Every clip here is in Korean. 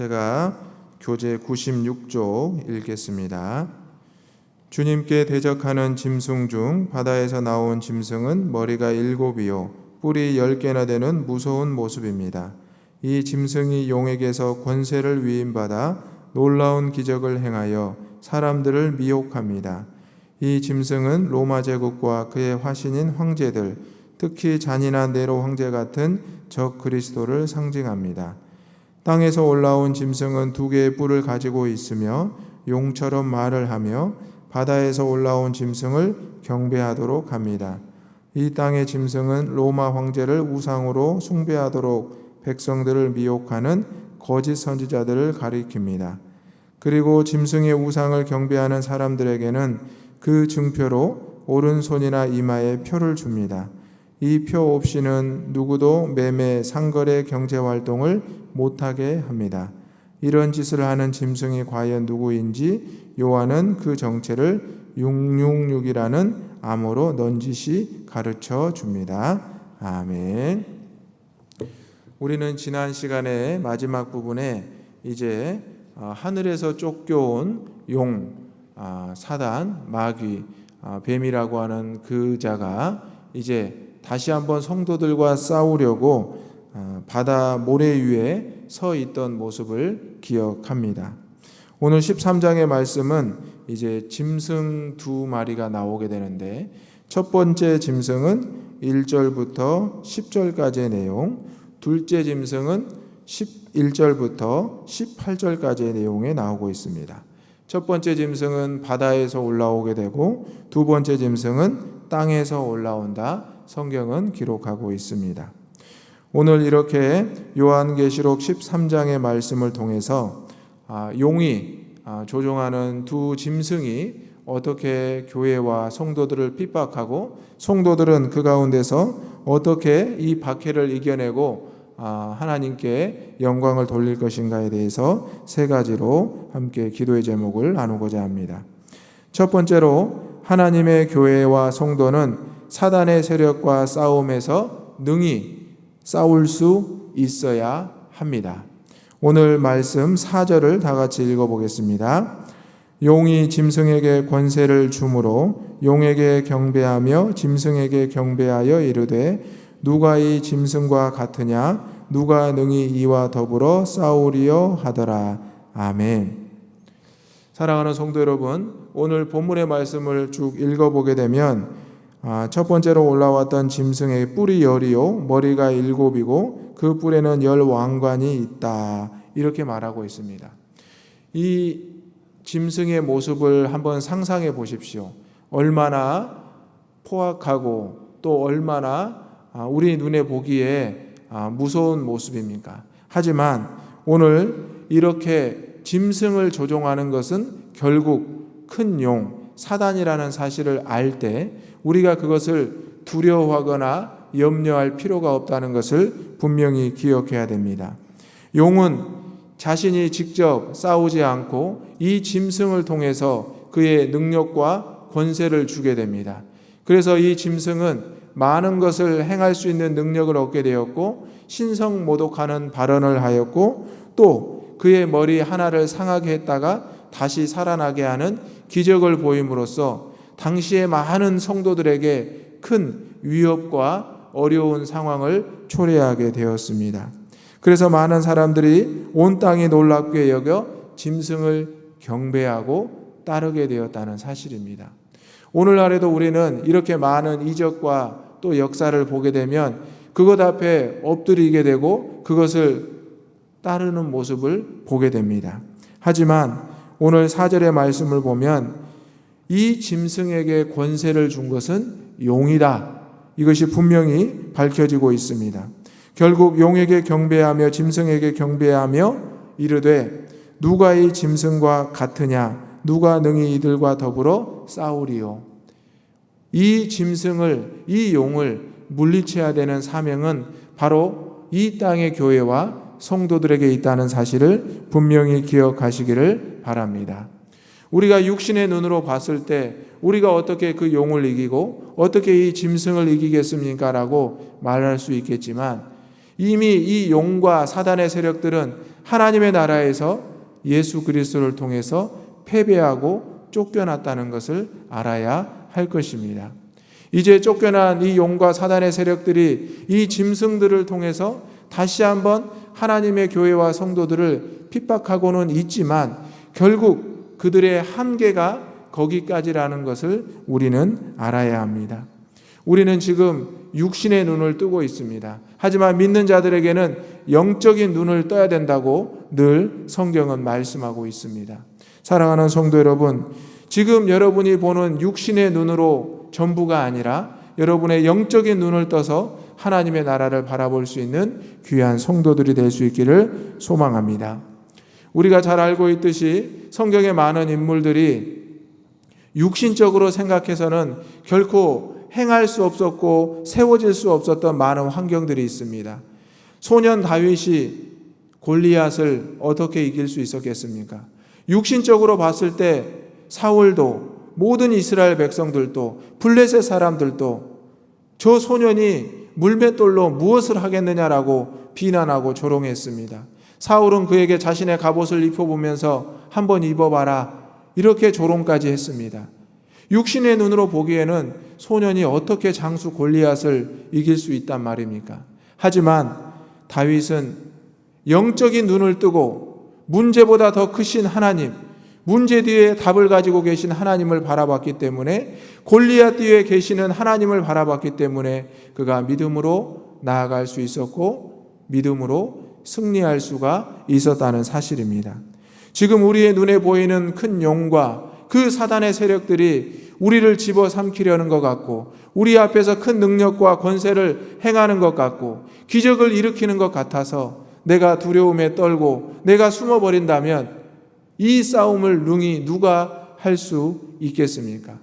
제가 교재 96조 읽겠습니다. 주님께 대적하는 짐승 중 바다에서 나온 짐승은 머리가 일곱이요 뿔이 열 개나 되는 무서운 모습입니다. 이 짐승이 용에게서 권세를 위임받아 놀라운 기적을 행하여 사람들을 미혹합니다. 이 짐승은 로마 제국과 그의 화신인 황제들, 특히 잔인한 네로 황제 같은 적 그리스도를 상징합니다. 땅에서 올라온 짐승은 두 개의 뿔을 가지고 있으며 용처럼 말을 하며 바다에서 올라온 짐승을 경배하도록 합니다. 이 땅의 짐승은 로마 황제를 우상으로 숭배하도록 백성들을 미혹하는 거짓 선지자들을 가리킵니다. 그리고 짐승의 우상을 경배하는 사람들에게는 그 증표로 오른손이나 이마에 표를 줍니다. 이 표 없이는 누구도 매매, 상거래 경제 활동을 못하게 합니다. 이런 짓을 하는 짐승이 과연 누구인지 요한은 그 정체를 666이라는 암호로 넌지시 가르쳐 줍니다. 아멘. 우리는 지난 시간에 마지막 부분에 이제 어, 하늘에서 쫓겨온 용, 아, 사단, 마귀, 아, 뱀이라고 하는 그 자가 이제 다시 한번 성도들과 싸우려고 어, 바다 모래 위에 서 있던 모습을 기억합니다. 오늘 13장의 말씀은 이제 짐승 두 마리가 나오게 되는데 첫 번째 짐승은 1절부터 10절까지의 내용, 둘째 짐승은 11절부터 18절까지의 내용에 나오고 있습니다. 첫 번째 짐승은 바다에서 올라오게 되고 두 번째 짐승은 땅에서 올라온다. 성경은 기록하고 있습니다. 오늘 이렇게 요한계시록 13장의 말씀을 통해서 아, 용이 아, 조종하는 두 짐승이 어떻게 교회와 성도들을 핍박하고 성도들은 그 가운데서 어떻게 이 박해를 이겨내고 아, 하나님께 영광을 돌릴 것인가에 대해서 세 가지로 함께 기도의 제목을 나누고자 합니다. 첫 번째로 하나님의 교회와 성도는 사단의 세력과 싸움에서 능히 싸울 수 있어야 합니다. 오늘 말씀 4절을 다 같이 읽어보겠습니다. 용이 짐승에게 권세를 주므로 용에게 경배하며 짐승에게 경배하여 이르되 누가 이 짐승과 같으냐 누가 능히 이와 더불어 싸우리요 하더라. 아멘. 사랑하는 성도 여러분, 오늘 본문의 말씀을 쭉 읽어보게 되면 아, 첫 번째로 올라왔던 짐승의 뿔이 열이요 머리가 일곱이고 그 뿔에는 열 왕관이 있다 이렇게 말하고 있습니다. 이 짐승의 모습을 한번 상상해 보십시오. 얼마나 포악하고 또 얼마나 아, 우리 눈에 보기에 아, 무서운 모습입니까? 하지만 오늘 이렇게 짐승을 조종하는 것은 결국 큰 용, 사단이라는 사실을 알 때 우리가 그것을 두려워하거나 염려할 필요가 없다는 것을 분명히 기억해야 됩니다. 용은 자신이 직접 싸우지 않고 이 짐승을 통해서 그의 능력과 권세를 주게 됩니다. 그래서 이 짐승은 많은 것을 행할 수 있는 능력을 얻게 되었고 신성 모독하는 발언을 하였고 또 그의 머리 하나를 상하게 했다가 다시 살아나게 하는 기적을 보임으로써 당시의 많은 성도들에게 큰 위협과 어려운 상황을 초래하게 되었습니다. 그래서 많은 사람들이 온 땅이 놀랍게 여겨 짐승을 경배하고 따르게 되었다는 사실입니다. 오늘날에도 우리는 이렇게 많은 이적과 또 역사를 보게 되면 그것 앞에 엎드리게 되고 그것을 따르는 모습을 보게 됩니다. 하지만 오늘 사절의 말씀을 보면 이 짐승에게 권세를 준 것은 용이다. 이것이 분명히 밝혀지고 있습니다. 결국 용에게 경배하며 짐승에게 경배하며 이르되 누가 이 짐승과 같으냐 누가 능히 이들과 더불어 싸우리요 이 짐승을 이 용을 물리쳐야 되는 사명은 바로 이 땅의 교회와 성도들에게 있다는 사실을 분명히 기억하시기를 바랍니다. 우리가 육신의 눈으로 봤을 때 우리가 어떻게 그 용을 이기고 어떻게 이 짐승을 이기겠습니까? 라고 말할 수 있겠지만 이미 이 용과 사단의 세력들은 하나님의 나라에서 예수 그리스도를 통해서 패배하고 쫓겨났다는 것을 알아야 할 것입니다. 이제 쫓겨난 이 용과 사단의 세력들이 이 짐승들을 통해서 다시 한번 하나님의 교회와 성도들을 핍박하고는 있지만 결국 그들의 한계가 거기까지라는 것을 우리는 알아야 합니다. 우리는 지금 육신의 눈을 뜨고 있습니다. 하지만 믿는 자들에게는 영적인 눈을 떠야 된다고 늘 성경은 말씀하고 있습니다. 사랑하는 성도 여러분, 지금 여러분이 보는 육신의 눈으로 전부가 아니라 여러분의 영적인 눈을 떠서 하나님의 나라를 바라볼 수 있는 귀한 성도들이 될 수 있기를 소망합니다. 우리가 잘 알고 있듯이 성경의 많은 인물들이 육신적으로 생각해서는 결코 행할 수 없었고 세워질 수 없었던 많은 환경들이 있습니다. 소년 다윗이 골리앗을 어떻게 이길 수 있었겠습니까? 육신적으로 봤을 때 사울도 모든 이스라엘 백성들도 블레셋 사람들도 저 소년이 물맷돌로 무엇을 하겠느냐라고 비난하고 조롱했습니다. 사울은 그에게 자신의 갑옷을 입혀보면서 한번 입어봐라 이렇게 조롱까지 했습니다. 육신의 눈으로 보기에는 소년이 어떻게 장수 골리앗을 이길 수 있단 말입니까? 하지만 다윗은 영적인 눈을 뜨고 문제보다 더 크신 하나님, 문제 뒤에 답을 가지고 계신 하나님을 바라봤기 때문에 골리앗 뒤에 계시는 하나님을 바라봤기 때문에 그가 믿음으로 나아갈 수 있었고 믿음으로 승리할 수가 있었다는 사실입니다. 지금 우리의 눈에 보이는 큰 용과 그 사단의 세력들이 우리를 집어삼키려는 것 같고 우리 앞에서 큰 능력과 권세를 행하는 것 같고 기적을 일으키는 것 같아서 내가 두려움에 떨고 내가 숨어버린다면 이 싸움을 능히 누가 할 수 있겠습니까?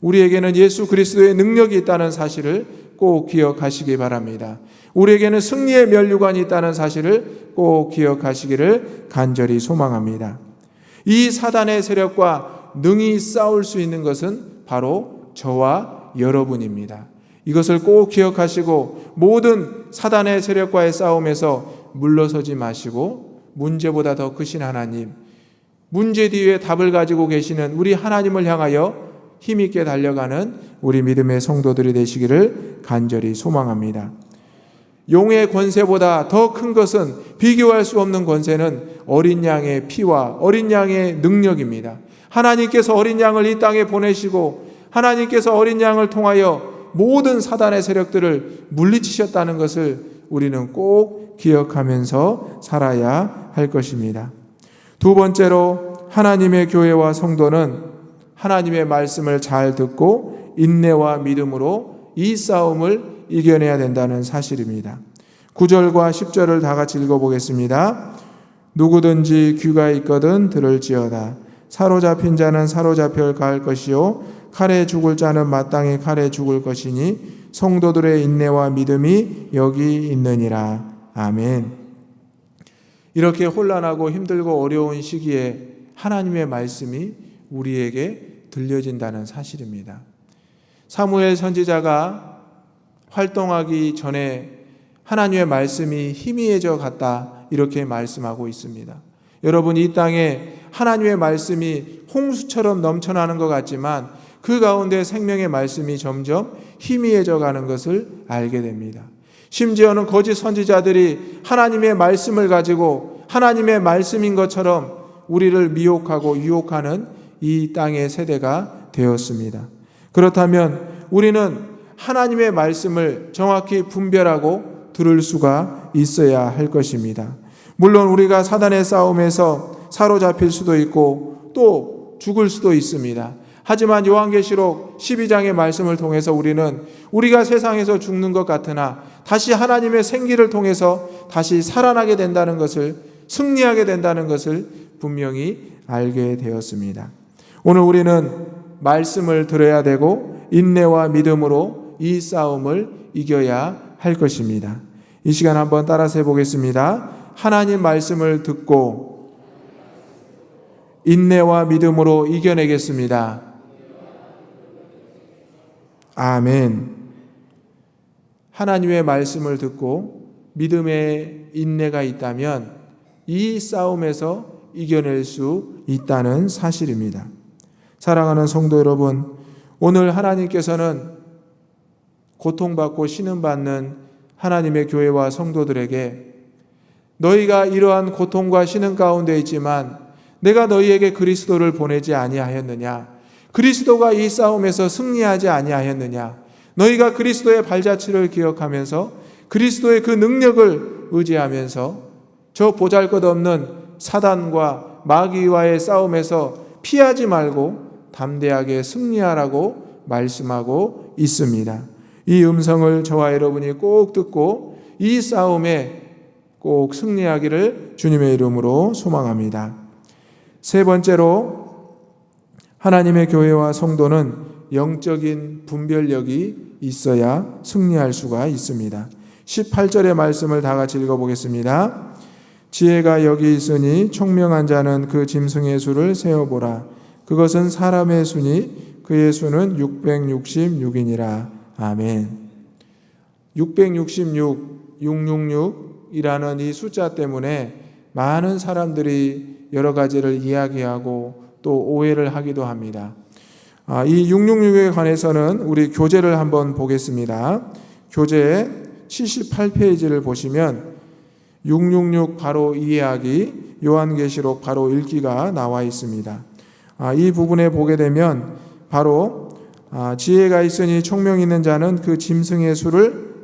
우리에게는 예수 그리스도의 능력이 있다는 사실을 꼭 기억하시기 바랍니다. 우리에게는 승리의 면류관이 있다는 사실을 꼭 기억하시기를 간절히 소망합니다. 이 사단의 세력과 능히 싸울 수 있는 것은 바로 저와 여러분입니다. 이것을 꼭 기억하시고 모든 사단의 세력과의 싸움에서 물러서지 마시고 문제보다 더 크신 하나님, 문제 뒤에 답을 가지고 계시는 우리 하나님을 향하여 힘있게 달려가는 우리 믿음의 성도들이 되시기를 간절히 소망합니다. 용의 권세보다 더 큰 것은 비교할 수 없는 권세는 어린 양의 피와 어린 양의 능력입니다. 하나님께서 어린 양을 이 땅에 보내시고 하나님께서 어린 양을 통하여 모든 사단의 세력들을 물리치셨다는 것을 우리는 꼭 기억하면서 살아야 할 것입니다. 두 번째로 하나님의 교회와 성도는 하나님의 말씀을 잘 듣고 인내와 믿음으로 이 싸움을 이겨내야 된다는 사실입니다. 9절과 10절을 다 같이 읽어보겠습니다. 누구든지 귀가 있거든 들을지어다. 사로잡힌 자는 사로잡혀 갈 것이요 칼에 죽을 자는 마땅히 칼에 죽을 것이니 성도들의 인내와 믿음이 여기 있느니라. 아멘. 이렇게 혼란하고 힘들고 어려운 시기에 하나님의 말씀이 우리에게 들려진다는 사실입니다. 사무엘 선지자가 활동하기 전에 하나님의 말씀이 희미해져 갔다 이렇게 말씀하고 있습니다. 여러분 이 땅에 하나님의 말씀이 홍수처럼 넘쳐나는 것 같지만 그 가운데 생명의 말씀이 점점 희미해져 가는 것을 알게 됩니다. 심지어는 거짓 선지자들이 하나님의 말씀을 가지고 하나님의 말씀인 것처럼 우리를 미혹하고 유혹하는 이 땅의 세대가 되었습니다. 그렇다면 우리는 하나님의 말씀을 정확히 분별하고 들을 수가 있어야 할 것입니다. 물론 우리가 사단의 싸움에서 사로잡힐 수도 있고 또 죽을 수도 있습니다. 하지만 요한계시록 12장의 말씀을 통해서 우리는 우리가 세상에서 죽는 것 같으나 다시 하나님의 생기를 통해서 다시 살아나게 된다는 것을 승리하게 된다는 것을 분명히 알게 되었습니다. 오늘 우리는 말씀을 들어야 되고 인내와 믿음으로 이 싸움을 이겨야 할 것입니다. 이 시간 한번 따라서 해보겠습니다. 하나님 말씀을 듣고 인내와 믿음으로 이겨내겠습니다. 아멘. 하나님의 말씀을 듣고 믿음의 인내가 있다면 이 싸움에서 이겨낼 수 있다는 사실입니다. 사랑하는 성도 여러분, 오늘 하나님께서는 고통받고 신음받는 하나님의 교회와 성도들에게 너희가 이러한 고통과 신음 가운데 있지만 내가 너희에게 그리스도를 보내지 아니하였느냐? 그리스도가 이 싸움에서 승리하지 아니하였느냐? 너희가 그리스도의 발자취를 기억하면서 그리스도의 그 능력을 의지하면서 저 보잘것없는 사단과 마귀와의 싸움에서 피하지 말고 담대하게 승리하라고 말씀하고 있습니다. 이 음성을 저와 여러분이 꼭 듣고 이 싸움에 꼭 승리하기를 주님의 이름으로 소망합니다. 세 번째로 하나님의 교회와 성도는 영적인 분별력이 있어야 승리할 수가 있습니다. 18절의 말씀을 다 같이 읽어보겠습니다. 지혜가 여기 있으니 총명한 자는 그 짐승의 수를 세어보라. 그것은 사람의 수니 그의 수는 666이니라. 아멘. 666, 666이라는 이 숫자 때문에 많은 사람들이 여러 가지를 이야기하고 또 오해를 하기도 합니다. 아, 이 666에 관해서는 우리 교재를 한번 보겠습니다. 교재 78페이지를 보시면 666 바로 이해하기, 요한계시록 바로 읽기가 나와 있습니다. 아, 이 부분에 보게 되면 바로 아, 지혜가 있으니 총명 있는 자는 그 짐승의 수를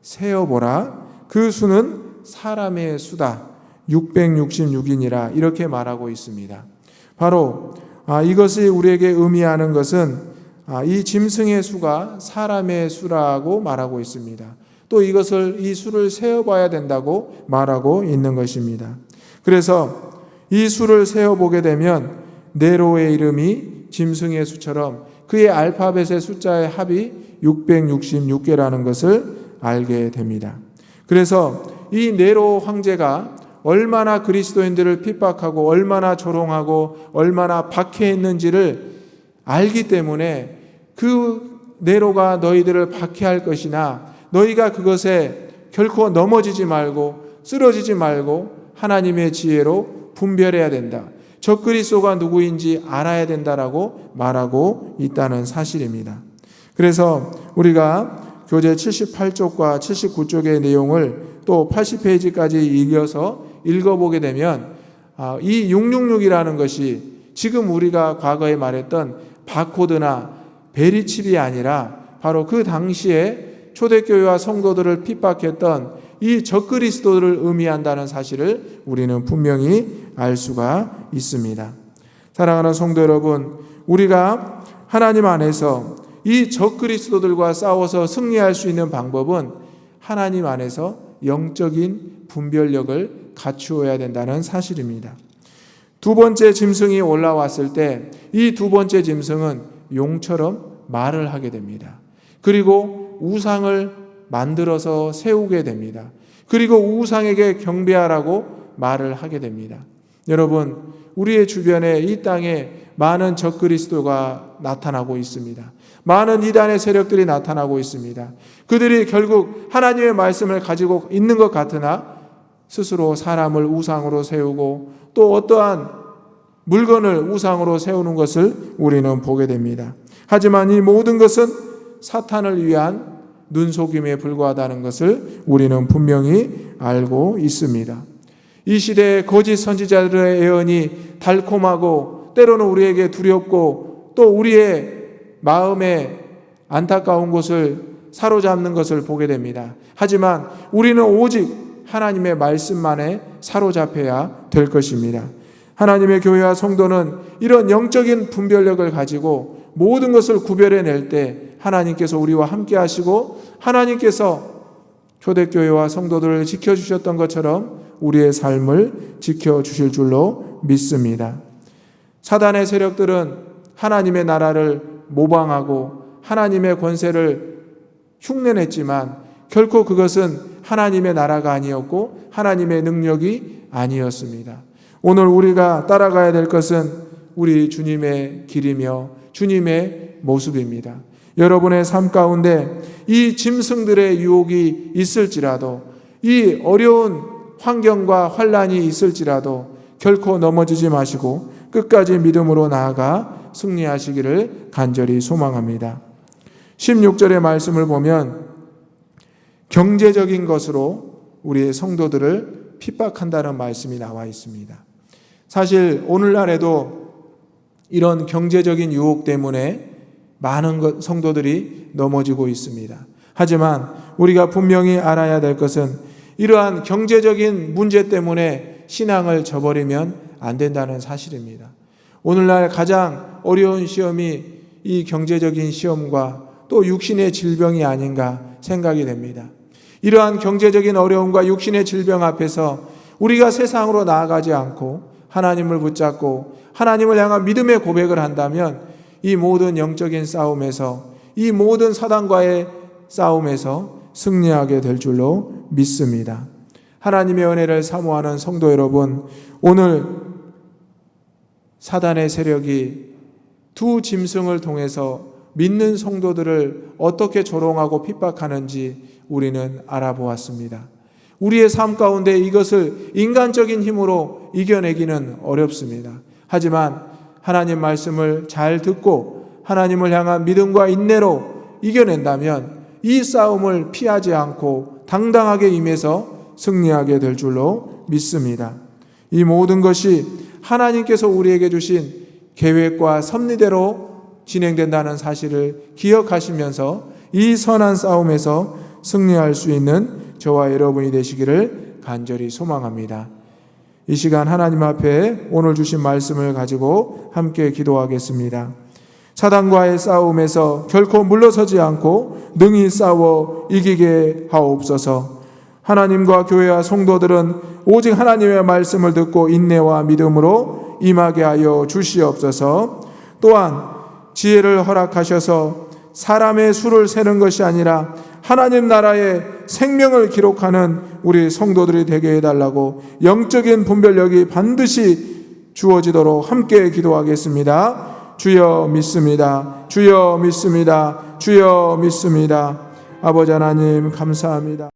세어보라. 그 수는 사람의 수다. 666이니라 이렇게 말하고 있습니다. 바로 아, 이것이 우리에게 의미하는 것은 아, 이 짐승의 수가 사람의 수라고 말하고 있습니다. 또 이것을 이 수를 세어봐야 된다고 말하고 있는 것입니다. 그래서 이 수를 세어보게 되면 네로의 이름이 짐승의 수처럼 그의 알파벳의 숫자의 합이 666개라는 것을 알게 됩니다. 그래서 이 네로 황제가 얼마나 그리스도인들을 핍박하고 얼마나 조롱하고 얼마나 박해했는지를 알기 때문에 그 네로가 너희들을 박해할 것이나 너희가 그것에 결코 넘어지지 말고 쓰러지지 말고 하나님의 지혜로 분별해야 된다. 저 그리스도가 누구인지 알아야 된다라고 말하고 있다는 사실입니다. 그래서 우리가 교재 78쪽과 79쪽의 내용을 또 80페이지까지 이어서 읽어보게 되면 아, 이 666이라는 것이 지금 우리가 과거에 말했던 바코드나 베리칩이 아니라 바로 그 당시에 초대교회와 성도들을 핍박했던 이 적그리스도를 의미한다는 사실을 우리는 분명히 알 수가 있습니다. 사랑하는 성도 여러분, 우리가 하나님 안에서 이 적그리스도들과 싸워서 승리할 수 있는 방법은 하나님 안에서 영적인 분별력을 갖추어야 된다는 사실입니다. 두 번째 짐승이 올라왔을 때 이 두 번째 짐승은 용처럼 말을 하게 됩니다. 그리고 우상을 만들어서 세우게 됩니다. 그리고 우상에게 경배하라고 말을 하게 됩니다. 여러분, 우리의 주변에 이 땅에 많은 적그리스도가 나타나고 있습니다. 많은 이단의 세력들이 나타나고 있습니다. 그들이 결국 하나님의 말씀을 가지고 있는 것 같으나 스스로 사람을 우상으로 세우고 또 어떠한 물건을 우상으로 세우는 것을 우리는 보게 됩니다. 하지만 이 모든 것은 사탄을 위한 눈속임에 불과하다는 것을 우리는 분명히 알고 있습니다. 이 시대의 거짓 선지자들의 예언이 달콤하고 때로는 우리에게 두렵고 또 우리의 마음에 안타까운 것을 사로잡는 것을 보게 됩니다. 하지만 우리는 오직 하나님의 말씀만에 사로잡혀야 될 것입니다. 하나님의 교회와 성도는 이런 영적인 분별력을 가지고 모든 것을 구별해낼 때 하나님께서 우리와 함께 하시고 하나님께서 초대교회와 성도들을 지켜주셨던 것처럼 우리의 삶을 지켜주실 줄로 믿습니다. 사단의 세력들은 하나님의 나라를 모방하고 하나님의 권세를 흉내냈지만 결코 그것은 하나님의 나라가 아니었고 하나님의 능력이 아니었습니다. 오늘 우리가 따라가야 될 것은 우리 주님의 길이며 주님의 모습입니다. 여러분의 삶 가운데 이 짐승들의 유혹이 있을지라도 이 어려운 환경과 환란이 있을지라도 결코 넘어지지 마시고 끝까지 믿음으로 나아가 승리하시기를 간절히 소망합니다. 16절의 말씀을 보면 경제적인 것으로 우리의 성도들을 핍박한다는 말씀이 나와 있습니다. 사실 오늘날에도 이런 경제적인 유혹 때문에 많은 성도들이 넘어지고 있습니다. 하지만 우리가 분명히 알아야 될 것은 이러한 경제적인 문제 때문에 신앙을 저버리면 안 된다는 사실입니다. 오늘날 가장 어려운 시험이 이 경제적인 시험과 또 육신의 질병이 아닌가 생각이 됩니다. 이러한 경제적인 어려움과 육신의 질병 앞에서 우리가 세상으로 나아가지 않고 하나님을 붙잡고 하나님을 향한 믿음의 고백을 한다면 이 모든 영적인 싸움에서 이 모든 사단과의 싸움에서 승리하게 될 줄로 믿습니다. 하나님의 은혜를 사모하는 성도 여러분, 오늘 사단의 세력이 두 짐승을 통해서 믿는 성도들을 어떻게 조롱하고 핍박하는지 우리는 알아보았습니다. 우리의 삶 가운데 이것을 인간적인 힘으로 이겨내기는 어렵습니다. 하지만 하나님 말씀을 잘 듣고 하나님을 향한 믿음과 인내로 이겨낸다면 이 싸움을 피하지 않고 당당하게 임해서 승리하게 될 줄로 믿습니다. 이 모든 것이 하나님께서 우리에게 주신 계획과 섭리대로 진행된다는 사실을 기억하시면서 이 선한 싸움에서 승리할 수 있는 저와 여러분이 되시기를 간절히 소망합니다. 이 시간 하나님 앞에 오늘 주신 말씀을 가지고 함께 기도하겠습니다. 사단과의 싸움에서 결코 물러서지 않고 능히 싸워 이기게 하옵소서. 하나님과 교회와 성도들은 오직 하나님의 말씀을 듣고 인내와 믿음으로 임하게 하여 주시옵소서. 또한 지혜를 허락하셔서 사람의 수를 세는 것이 아니라 하나님 나라의 생명을 기록하는 우리 성도들이 되게 해달라고 영적인 분별력이 반드시 주어지도록 함께 기도하겠습니다. 주여 믿습니다. 주여 믿습니다. 주여 믿습니다. 아버지 하나님 감사합니다.